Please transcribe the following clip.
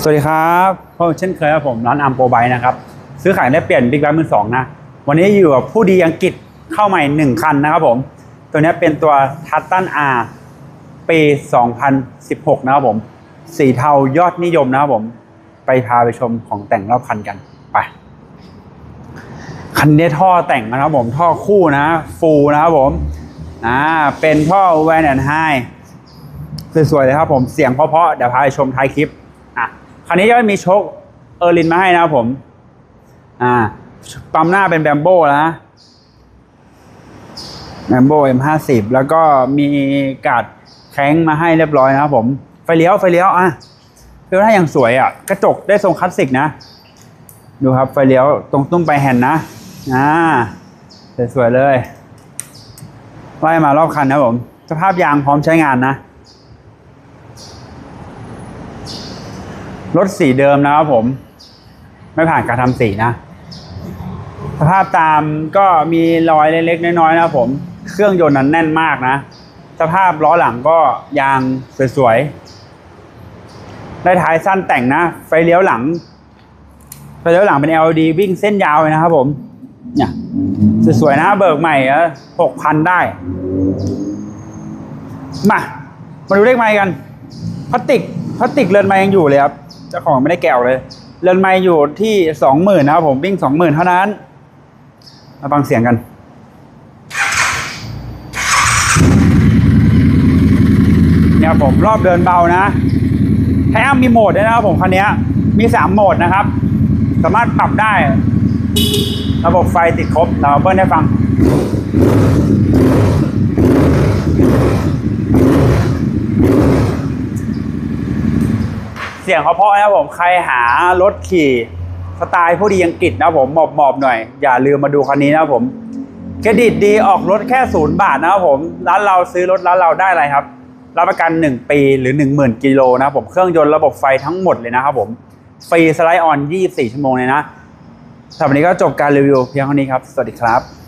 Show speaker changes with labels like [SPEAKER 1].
[SPEAKER 1] สวัสดีครับเช่นเคยครับผมร้านอัมโปรไบนะครับ ซื้อขายและเปลี่ยนบิ๊กไบค์มือสองนะ วันนี้อยู่กับผู้ดีอังกฤษเข้าใหม่หนึ่งคันนะครับผม ตัวนี้เป็นตัวทัตตันอาปี 2016 นะครับผม สีเทายอดนิยมนะครับผม ไปพาไปชมของแต่งรอบคันกัน ไป คันนี้ท่อแต่งนะครับผม ท่อคู่นะ ฟูนะครับผมอ่าเป็นท่อแวนแอนไฮสวยๆเลยครับผม เสียงเพราะๆเดี๋ยวพาไปชมท้ายคลิป คันนี้ก็มีโชคเออร์ลินมาให้นะครับผม อ่า ปั๊มหน้าเป็นแบมโบ้นะ แบมโบ้เอ็มห้าสิบแล้วก็มีกาดแข้งมาให้เรียบร้อยนะครับผม ไฟเลี้ยว ไฟเลี้ยว อะเลี้ยวหน้าอย่างสวยอะ กระจกได้ทรงคลาสสิกนะ ดูครับไฟเลี้ยวตรงตุ้มไปแฮนนะ อ่า สวยๆเลยไล่มารอบคันนะผม สภาพยางพร้อมใช้งานนะ รถสีเดิมนะครับผม ไม่ผ่านการทำสีนะ สภาพตามก็มีรอยเล็กๆน้อยๆนะครับผม เครื่องยนต์นั้นแน่นมากนะ สภาพล้อหลังก็ยางสวยๆได้ท้ายสั้นแต่งนะ ไฟเลี้ยวหลัง ไฟเลี้ยวหลังเป็น LED วิ่งเส้นยาวเลยนะครับผม เนี่ยสวยๆนะเบิกใหม่หกพันได้ มา มาดูเลขไม้กันพลาสติกพลาสติกเรือนไม้ยังอยู่เลยครับ เจ้าของไม่ได้แกวเลย เรือนไม้อยู่ที่สองหมื่นนะครับผมวิ่งสองหมื่นเท่านั้น มาฟังเสียงกันเนี่ยผมรอบเดินเบานะแถมมีโหมดด้วยนะครับผมคันนี้มีสามโหมดนะครับ สามารถปรับได้ ระบบไฟติดครบเราเบิ้ลให้ฟัง เสียงเขาเพราะนะครับผมใครหารถขี่สไตล์ผู้ดีอังกฤษนะผมหมอบหมอบๆหน่อย อย่าลืมมาดูคันนี้นะผมเครดิตดีออกรถแค่ศูนย์บาทนะครับผมร้านเราซื้อรถร้านเราได้อะไรครับ รับประกัน 1 ปีหรือ 10,000กิโลนะผมเครื่องยนต์ระบบไฟทั้งหมดเลยนะครับผมฟรีสไลด์ออน 24 ชั่วโมงเลยนะสำหรับวันนี้ก็จบการรีวิวเพียงเท่านี้ครับ สวัสดีครับ